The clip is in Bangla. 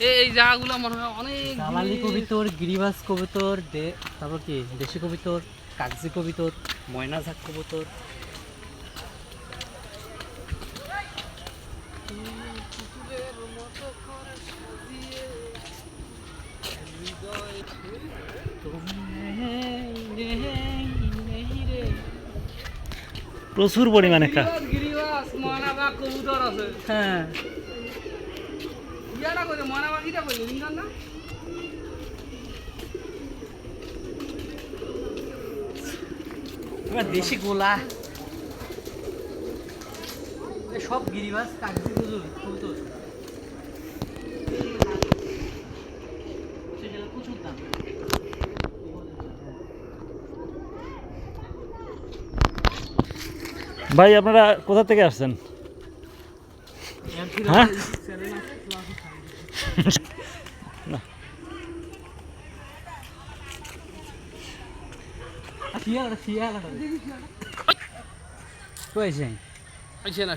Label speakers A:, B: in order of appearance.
A: এই জায়গাগুলো মনে হয় অনেক দিনের-
B: কবিতর গিরিবাস কবিতর তারপর কি? দেশি কবিতর কাগজি কবিতর ময়নাঝাক কবুতর।
C: প্রচুর পরিমাণে কা
A: গিরিবাস, গিরিবাস, ময়না বা কবুতর আছে।
B: হ্যাঁ।
A: ইয়াটা পাখিটা না?
B: দেশি গোলা। এ সব গিরিবাস প্রচুর দাম।
C: ভাই আপনারা কোথা থেকে আসছেন? হ্যাঁ?
B: শিয়াল শিয়াল
A: আইছে না